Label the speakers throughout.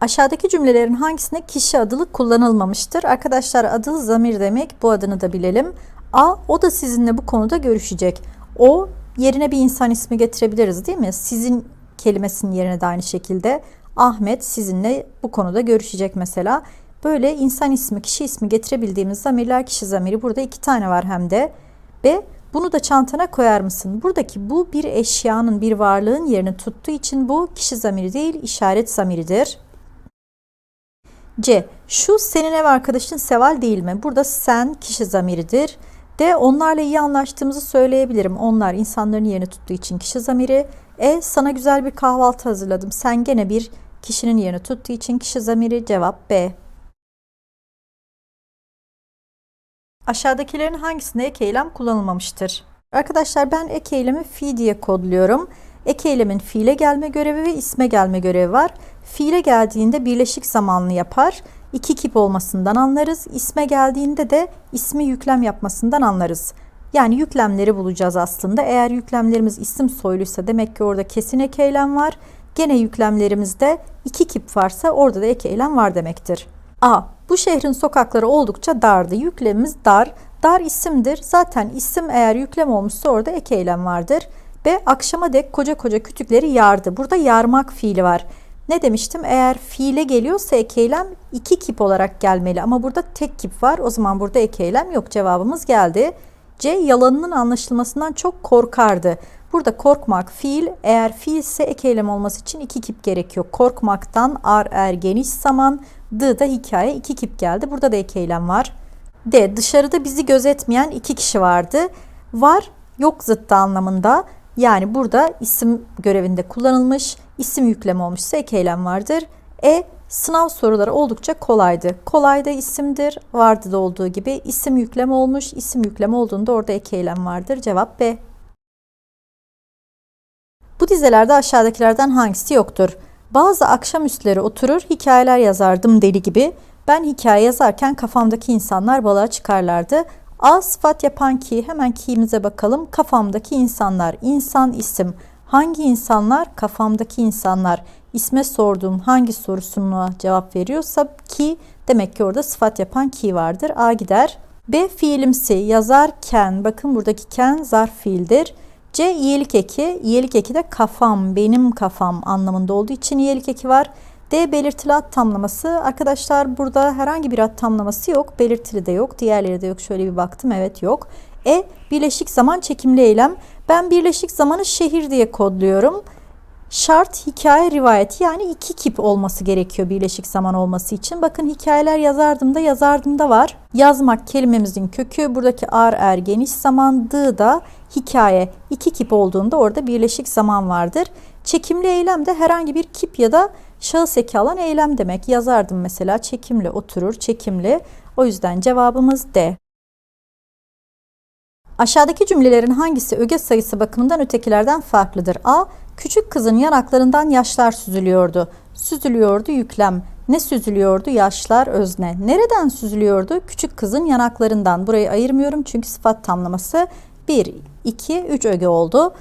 Speaker 1: Aşağıdaki cümlelerin hangisinde kişi adılı kullanılmamıştır? Arkadaşlar adılı zamir demek. Bu adını da bilelim. A. O da sizinle bu konuda görüşecek. O yerine bir insan ismi getirebiliriz değil mi? Sizin kelimesinin yerine de aynı şekilde. Ahmet sizinle bu konuda görüşecek mesela. Böyle insan ismi, kişi ismi getirebildiğimiz zamirler kişi zamiri. Burada iki tane var hem de. B. Bunu da çantana koyar mısın? Buradaki bu bir eşyanın, bir varlığın yerini tuttuğu için bu kişi zamiri değil, işaret zamiridir. C. Şu senin ev arkadaşın Seval değil mi? Burada sen kişi zamiridir. D. Onlarla iyi anlaştığımızı söyleyebilirim. Onlar insanların yerini tuttuğu için kişi zamiri. E. Sana güzel bir kahvaltı hazırladım. Sen gene bir kişinin yerini tuttuğu için kişi zamiri. Cevap B. Aşağıdakilerin hangisinde ek eylem kullanılmamıştır? Arkadaşlar ben ek eylemi fi diye kodluyorum. Ek eylemin fiile gelme görevi ve isme gelme görevi var. Fiile geldiğinde birleşik zamanlı yapar. İki kip olmasından anlarız. İsme geldiğinde de ismi yüklem yapmasından anlarız. Yani yüklemleri bulacağız aslında. Eğer yüklemlerimiz isim soyluysa demek ki orada kesin ek eylem var. Gene yüklemlerimizde iki kip varsa orada da ek eylem var demektir. A. Bu şehrin sokakları oldukça dardı. Yüklemimiz dar. Dar isimdir. Zaten isim eğer yüklem olmuşsa orada ek eylem vardır. B. Akşama dek koca koca kütükleri yardı. Burada yarmak fiili var. Ne demiştim? Eğer fiile geliyorsa ek eylem iki kip olarak gelmeli ama burada tek kip var. O zaman burada ek eylem yok. Cevabımız geldi. C. Yalanının anlaşılmasından çok korkardı. Burada korkmak fiil. Eğer fiil ise ek eylem olması için iki kip gerekiyor. Korkmaktan ar er geniş zaman. D da hikaye iki kip geldi. Burada da ek eylem var. D. Dışarıda bizi gözetmeyen iki kişi vardı. Var yok zıttı anlamında. Yani burada isim görevinde kullanılmış, isim yüklem olmuşsa ek eylem vardır. E. Sınav soruları oldukça kolaydı. Kolay da isimdir. Vardı da olduğu gibi isim yüklem olmuş. isim yüklem olduğunda orada ek eylem vardır. Cevap B. Bu dizelerde aşağıdakilerden hangisi yoktur? Bazı akşamüstleri oturur hikayeler yazardım deli gibi. Ben hikaye yazarken kafamdaki insanlar balığa çıkarlardı. A sıfat yapan ki hemen ki'mize bakalım. Kafamdaki insanlar. İnsan isim. Hangi insanlar? Kafamdaki insanlar. İsme sorduğum hangi sorusuna cevap veriyorsa ki demek ki orada sıfat yapan ki vardır. A gider. B fiilimsi yazarken bakın buradaki ken zarf fiildir. C iyilik eki. İyilik eki de kafam, benim kafam anlamında olduğu için iyilik eki var. D belirtili ad tamlaması. Arkadaşlar burada herhangi bir ad tamlaması yok. Belirtili de yok. Diğerleri de yok. Şöyle bir baktım. Evet yok. E birleşik zaman çekimli eylem. Ben birleşik zamanı şehir diye kodluyorum. Şart hikaye rivayeti yani iki kip olması gerekiyor birleşik zaman olması için. Bakın hikayeler yazardım da yazardım da var. Yazmak kelimemizin kökü buradaki ar er geniş zaman da hikaye iki kip olduğunda orada birleşik zaman vardır. Çekimli eylem de herhangi bir kip ya da şahıs eki alan eylem demek. Yazardım mesela çekimli oturur çekimli. O yüzden cevabımız D. Aşağıdaki cümlelerin hangisi öge sayısı bakımından ötekilerden farklıdır? A. Küçük kızın yanaklarından yaşlar süzülüyordu. Süzülüyordu yüklem. Ne süzülüyordu? Yaşlar özne. Nereden süzülüyordu? Küçük kızın yanaklarından. Burayı ayırmıyorum çünkü sıfat tamlaması 1, 2, 3 öge oldu.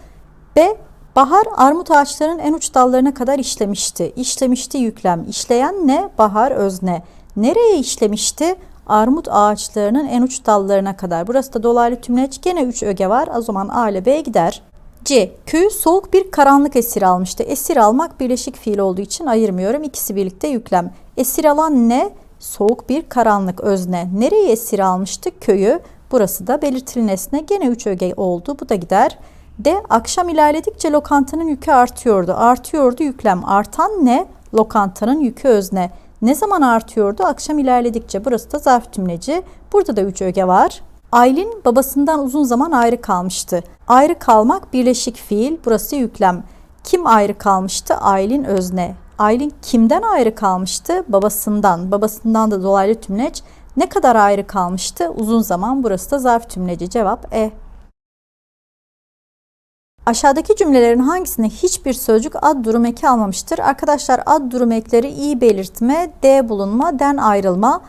Speaker 1: B. Bahar armut ağaçlarının en uç dallarına kadar işlemişti. İşlemişti yüklem. İşleyen ne? Bahar özne. Nereye işlemişti? Armut ağaçlarının en uç dallarına kadar. Burası da dolaylı tümleç. Gene 3 öge var. O zaman A ile B gider. C. Köyü soğuk bir karanlık esir almıştı. Esir almak birleşik fiil olduğu için ayırmıyorum. İkisi birlikte yüklem. Esir alan ne? Soğuk bir karanlık özne. Nereye esir almıştı? Köyü. Burası da belirtili nesne. Gene 3 öge oldu. Bu da gider. D. Akşam ilerledikçe lokantanın yükü artıyordu. Artıyordu yüklem. Artan ne? Lokantanın yükü özne. Ne zaman artıyordu? Akşam ilerledikçe. Burası da zarf tümleci. Burada da 3 öge var. Aylin babasından uzun zaman ayrı kalmıştı. Ayrı kalmak birleşik fiil. Burası yüklem. Kim ayrı kalmıştı? Aylin özne. Aylin kimden ayrı kalmıştı? Babasından. Babasından da dolaylı tümleç. Ne kadar ayrı kalmıştı? Uzun zaman. Burası da zarf tümleci. Cevap E. Aşağıdaki cümlelerin hangisinde hiçbir sözcük ad durum eki almamıştır? Arkadaşlar ad durum ekleri i belirtme, d bulunma, den ayrılma.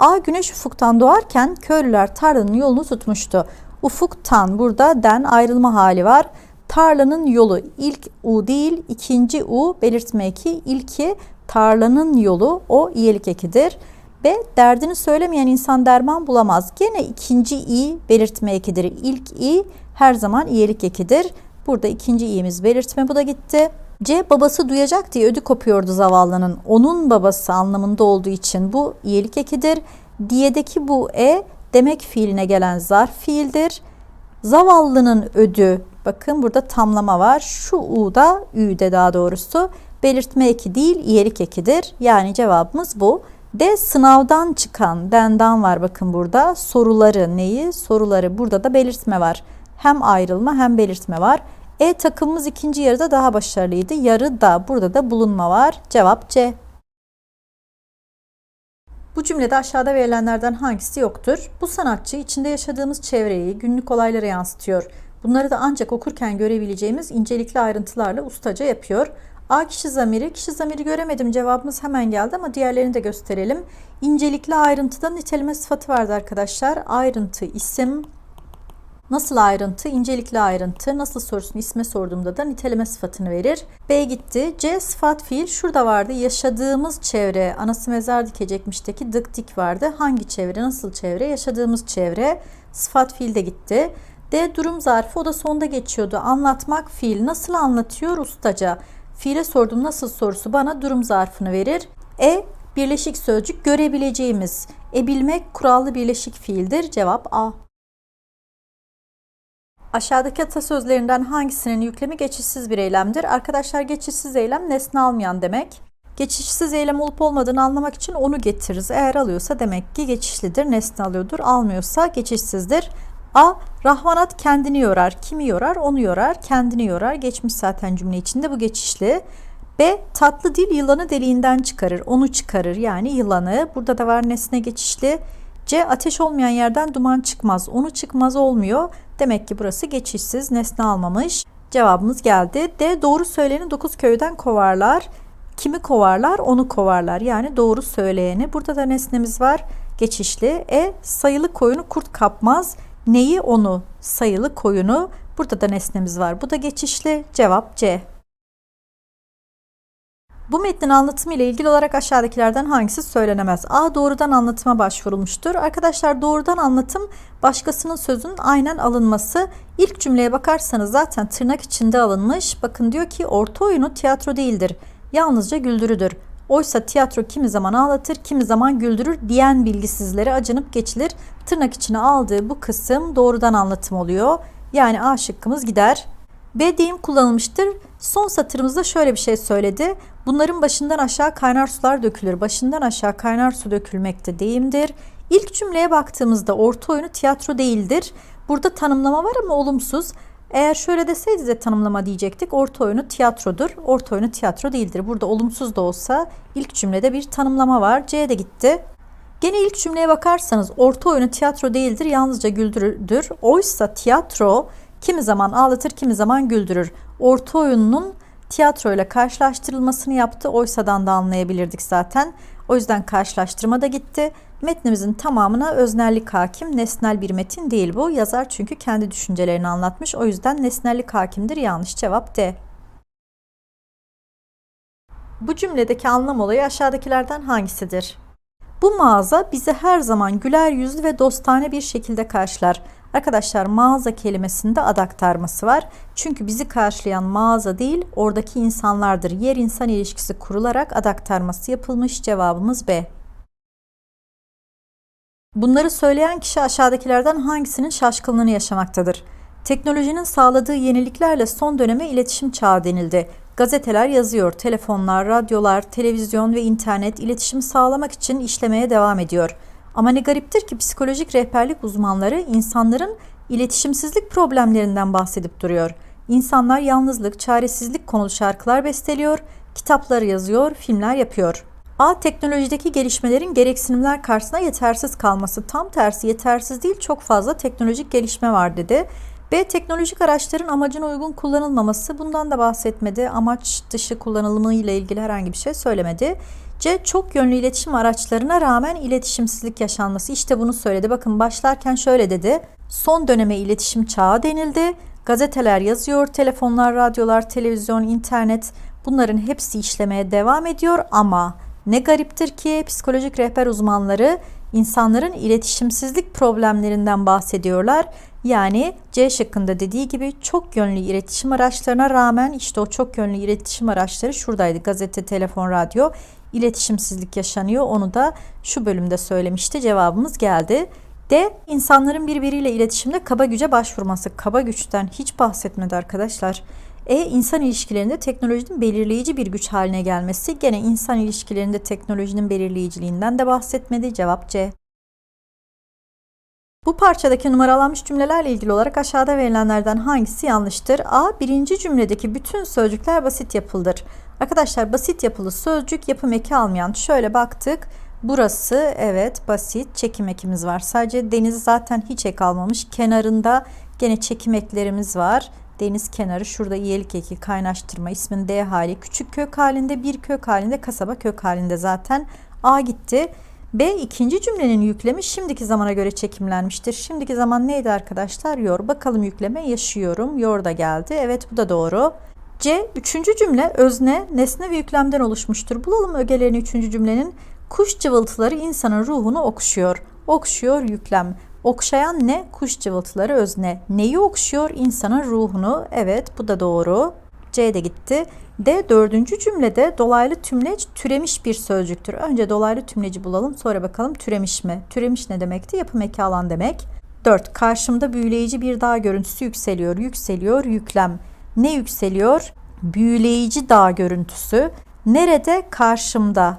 Speaker 1: A güneş ufuktan doğarken köylüler tarlanın yolunu tutmuştu. Ufuktan burada den ayrılma hali var. Tarlanın yolu ilk u değil ikinci u belirtme eki ilki tarlanın yolu o iyilik ekidir. B. Derdini söylemeyen insan derman bulamaz. Gene ikinci i belirtme ekidir. İlk i her zaman iyilik ekidir. Burada ikinci i'miz belirtme bu da gitti. C babası duyacak diye ödü kopuyordu zavallının. Onun babası anlamında olduğu için bu iyilik ekidir. Diye'deki bu e demek fiiline gelen zarf fiildir. Zavallının ödü bakın burada tamlama var. Şu u da ü'de daha doğrusu belirtme eki değil iyilik ekidir. Yani cevabımız bu. D sınavdan çıkan dendan var bakın burada. Soruları neyi? Soruları burada da belirtme var. Hem ayrılma hem belirtme var. E takımımız ikinci yarıda daha başarılıydı. Yarı da burada da bulunma var. Cevap C. Bu cümlede aşağıda verilenlerden hangisi yoktur? Bu sanatçı içinde yaşadığımız çevreyi, günlük olaylara yansıtıyor. Bunları da ancak okurken görebileceğimiz incelikli ayrıntılarla ustaca yapıyor. A kişi zamiri, kişi zamiri göremedim cevabımız hemen geldi ama diğerlerini de gösterelim. İncelikli ayrıntıda niteleme sıfatı vardı arkadaşlar. Ayrıntı isim, Nasıl ayrıntı? incelikli ayrıntı. Nasıl sorusunu isme sorduğumda da niteleme sıfatını verir. B gitti. C sıfat fiil. Şurada vardı. Yaşadığımız çevre. Anası mezar dikecekmişteki dık dik vardı. Hangi çevre? Nasıl çevre? Yaşadığımız çevre. Sıfat fiil de gitti. D durum zarfı. O da sonda geçiyordu. Anlatmak fiil. Nasıl anlatıyor? Ustaca. Fiile sordum nasıl sorusu bana durum zarfını verir. E birleşik sözcük görebileceğimiz. E bilmek kurallı birleşik fiildir. Cevap A. Aşağıdaki atasözlerinden hangisinin yüklemi geçişsiz bir eylemdir? Arkadaşlar geçişsiz eylem nesne almayan demek. Geçişsiz eylem olup olmadığını anlamak için onu getiririz. Eğer alıyorsa demek ki geçişlidir, nesne alıyordur. Almıyorsa geçişsizdir. A. Rahmanat kendini yorar. Kimi yorar? Onu yorar. Kendini yorar. Geçmiş zaten cümle içinde bu geçişli. B. Tatlı dil yılanı deliğinden çıkarır. Onu çıkarır. Yani yılanı. Burada da var nesne geçişli. C. Ateş olmayan yerden duman çıkmaz. Onu çıkmaz olmuyor. Demek ki burası geçişsiz, nesne almamış. Cevabımız geldi. D. Doğru söyleyeni dokuz köyden kovarlar. Kimi kovarlar? Onu kovarlar. Yani doğru söyleyeni. Burada da nesnemiz var. Geçişli. E. Sayılı koyunu kurt kapmaz. Neyi? Onu. Sayılı koyunu. Burada da nesnemiz var. Bu da geçişli. Cevap C. Bu metnin anlatımı ile ilgili olarak aşağıdakilerden hangisi söylenemez? A. Doğrudan anlatıma başvurulmuştur. Arkadaşlar doğrudan anlatım başkasının sözünün aynen alınması. İlk cümleye bakarsanız zaten tırnak içinde alınmış. Bakın diyor ki orta oyunu tiyatro değildir. Yalnızca güldürüdür. Oysa tiyatro kimi zaman ağlatır, kimi zaman güldürür diyen bilgisizlere acınıp geçilir. Tırnak içine aldığı bu kısım doğrudan anlatım oluyor. Yani A şıkkımız gider. B deyim kullanılmıştır. Son satırımızda şöyle bir şey söyledi. Bunların başından aşağı kaynar sular dökülür. Başından aşağı kaynar su dökülmekte deyimdir. İlk cümleye baktığımızda orta oyunu tiyatro değildir. Burada tanımlama var ama olumsuz. Eğer şöyle deseydi de tanımlama diyecektik. Orta oyunu tiyatrodur. Orta oyunu tiyatro değildir. Burada olumsuz da olsa ilk cümlede bir tanımlama var. C de gitti. Gene ilk cümleye bakarsanız orta oyunu tiyatro değildir. Yalnızca güldürürdür. Oysa tiyatro kimi zaman ağlatır, kimi zaman güldürür. Orta oyunun tiyatro ile karşılaştırılmasını yaptı. Oysa'dan da anlayabilirdik zaten. O yüzden karşılaştırma da gitti. Metnimizin tamamına öznellik hakim, nesnel bir metin değil bu. Yazar çünkü kendi düşüncelerini anlatmış. O yüzden nesnellik hakimdir. Yanlış cevap D. Bu cümledeki anlam olayı aşağıdakilerden hangisidir? Bu mağaza bizi her zaman güler yüzlü ve dostane bir şekilde karşılar. Arkadaşlar mağaza kelimesinde ad aktarması var. Çünkü bizi karşılayan mağaza değil oradaki insanlardır. Yer insan ilişkisi kurularak ad aktarması yapılmış cevabımız B. Bunları söyleyen kişi aşağıdakilerden hangisinin şaşkınlığını yaşamaktadır? Teknolojinin sağladığı yeniliklerle son döneme iletişim çağı denildi. Gazeteler yazıyor, telefonlar, radyolar, televizyon ve internet iletişim sağlamak için işlemeye devam ediyor. Ama ne gariptir ki psikolojik rehberlik uzmanları insanların iletişimsizlik problemlerinden bahsedip duruyor. İnsanlar yalnızlık, çaresizlik konulu şarkılar besteliyor, kitaplar yazıyor, filmler yapıyor. A. Teknolojideki gelişmelerin gereksinimler karşısında yetersiz kalması. Tam tersi yetersiz değil çok fazla teknolojik gelişme var dedi. B. Teknolojik araçların amacına uygun kullanılmaması. Bundan da bahsetmedi. Amaç dışı kullanılımı ile ilgili herhangi bir şey söylemedi. C. Çok yönlü iletişim araçlarına rağmen iletişimsizlik yaşanması. İşte bunu söyledi. Bakın başlarken şöyle dedi. Son döneme iletişim çağı denildi. Gazeteler yazıyor, telefonlar, radyolar, televizyon, internet Bunların hepsi işlemeye devam ediyor ama ne gariptir ki psikolojik rehber uzmanları insanların iletişimsizlik problemlerinden bahsediyorlar. Yani C şıkkında dediği gibi çok yönlü iletişim araçlarına rağmen işte o çok yönlü iletişim araçları şuradaydı. Gazete, telefon, radyo iletişimsizlik yaşanıyor. Onu da şu bölümde söylemişti. Cevabımız geldi. D. insanların birbiriyle iletişimde kaba güce başvurması. Kaba güçten hiç bahsetmedi arkadaşlar. E. insan ilişkilerinde teknolojinin belirleyici bir güç haline gelmesi. Gene insan ilişkilerinde teknolojinin belirleyiciliğinden de bahsetmedi. Cevap C. Bu parçadaki numaralanmış cümlelerle ilgili olarak aşağıda verilenlerden hangisi yanlıştır? A. Birinci cümledeki bütün sözcükler basit yapılıdır. Arkadaşlar basit yapılı sözcük yapım eki almayan. Şöyle baktık. Burası evet basit çekim ekimiz var. Sadece deniz zaten hiç ek almamış. Kenarında gene çekim eklerimiz var. Deniz kenarı şurada iyelik eki kaynaştırma ismin D hali küçük kök halinde bir kök halinde kasaba kök halinde zaten A gitti. B ikinci cümlenin yüklemi şimdiki zamana göre çekimlenmiştir. Şimdiki zaman neydi arkadaşlar? Yor. Bakalım yükleme yaşıyorum. Yor da geldi. Evet bu da doğru. C üçüncü cümle özne, nesne ve yüklemden oluşmuştur. Bulalım ögelerini üçüncü cümlenin. Kuş cıvıltıları insanın ruhunu okşuyor. Okşuyor yüklem. Okşayan ne? Kuş cıvıltıları özne. Neyi okşuyor? İnsanın ruhunu. Evet bu da doğru. C de gitti. D dördüncü cümlede dolaylı tümleç türemiş bir sözcüktür. Önce dolaylı tümleci bulalım sonra bakalım türemiş mi? Türemiş ne demekti? Yapım eki alan demek. 4. Karşımda büyüleyici bir dağ görüntüsü yükseliyor. Yükseliyor yüklem. Ne yükseliyor? Büyüleyici dağ görüntüsü. Nerede? Karşımda.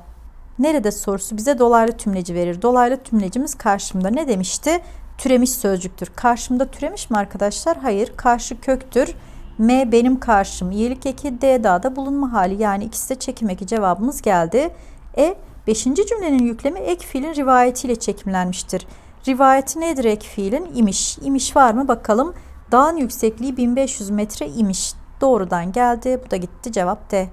Speaker 1: Nerede sorusu bize dolaylı tümleci verir. Dolaylı tümlecimiz karşımda. Ne demişti? Türemiş sözcüktür. Karşımda türemiş mi arkadaşlar? Hayır. Karşı köktür. M benim karşım. İyilik eki D dağda bulunma hali. Yani ikisi de çekim eki cevabımız geldi. E beşinci cümlenin yüklemi ek fiilin rivayetiyle çekimlenmiştir. Rivayeti nedir ek fiilin? İmiş. İmiş var mı bakalım. Dağın yüksekliği 1500 metre imiş. Doğrudan geldi. Bu da gitti. Cevap D.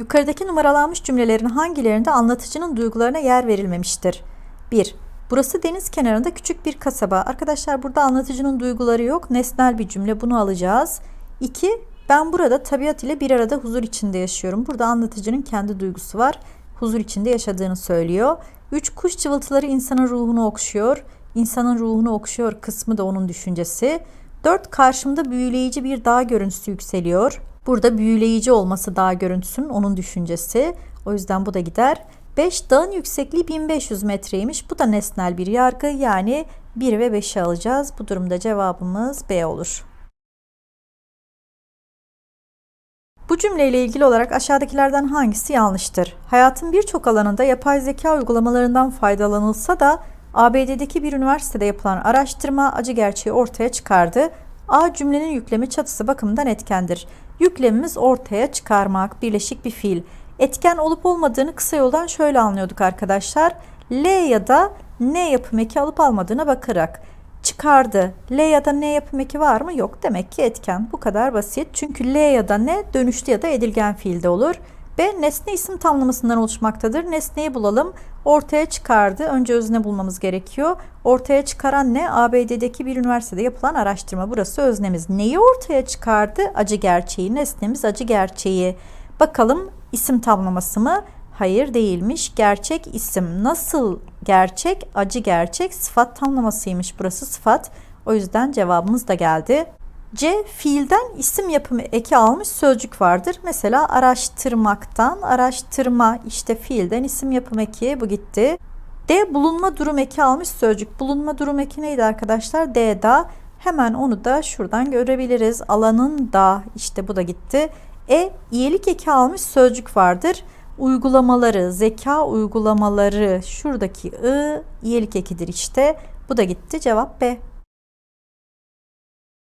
Speaker 1: Yukarıdaki numaralanmış cümlelerin hangilerinde anlatıcının duygularına yer verilmemiştir? 1. Burası deniz kenarında küçük bir kasaba. Arkadaşlar burada anlatıcının duyguları yok. Nesnel bir cümle. Bunu alacağız. 2. Ben burada tabiat ile bir arada huzur içinde yaşıyorum. Burada anlatıcının kendi duygusu var. Huzur içinde yaşadığını söylüyor. 3. Kuş cıvıltıları insanın ruhunu okşuyor. İnsanın ruhunu okşuyor kısmı da onun düşüncesi. 4. Karşımda büyüleyici bir dağ görüntüsü yükseliyor. Burada büyüleyici olması dağ görüntüsünün onun düşüncesi. O yüzden bu da gider. 5 dağın yüksekliği 1500 metreymiş. Bu da nesnel bir yargı yani 1 ve 5'i alacağız. Bu durumda cevabımız B olur. Bu cümleyle ilgili olarak aşağıdakilerden hangisi yanlıştır? Hayatın birçok alanında yapay zeka uygulamalarından faydalanılsa da ABD'deki bir üniversitede yapılan araştırma acı gerçeği ortaya çıkardı. A cümlenin yüklemi çatısı bakımından etkendir. Yüklemimiz ortaya çıkarmak, birleşik bir fiil. Etken olup olmadığını kısa yoldan şöyle anlıyorduk arkadaşlar. L ya da N yapım eki alıp almadığına bakarak çıkardı. L ya da N yapım eki var mı? Yok. Demek ki etken. Bu kadar basit. Çünkü L ya da N dönüşlü ya da edilgen fiilde olur. B nesne isim tamlamasından oluşmaktadır. Nesneyi bulalım. Ortaya çıkardı. Önce özne bulmamız gerekiyor. Ortaya çıkaran ne? ABD'deki bir üniversitede yapılan araştırma. Burası öznemiz. Neyi ortaya çıkardı? Acı gerçeği. Nesnemiz acı gerçeği. Bakalım isim tamlaması mı? Hayır değilmiş. Gerçek isim. Nasıl gerçek? Acı gerçek. Sıfat tamlamasıymış. Burası sıfat. O yüzden cevabımız da geldi. C. Fiilden isim yapımı eki almış sözcük vardır. Mesela araştırmaktan araştırma işte fiilden isim yapım eki bu gitti. D. Bulunma durum eki almış sözcük. Bulunma durum eki neydi arkadaşlar? D da. Hemen onu da şuradan görebiliriz. Alanın da işte bu da gitti. E. İyelik eki almış sözcük vardır. Uygulamaları, zeka uygulamaları şuradaki I iyelik ekidir işte. Bu da gitti. Cevap B.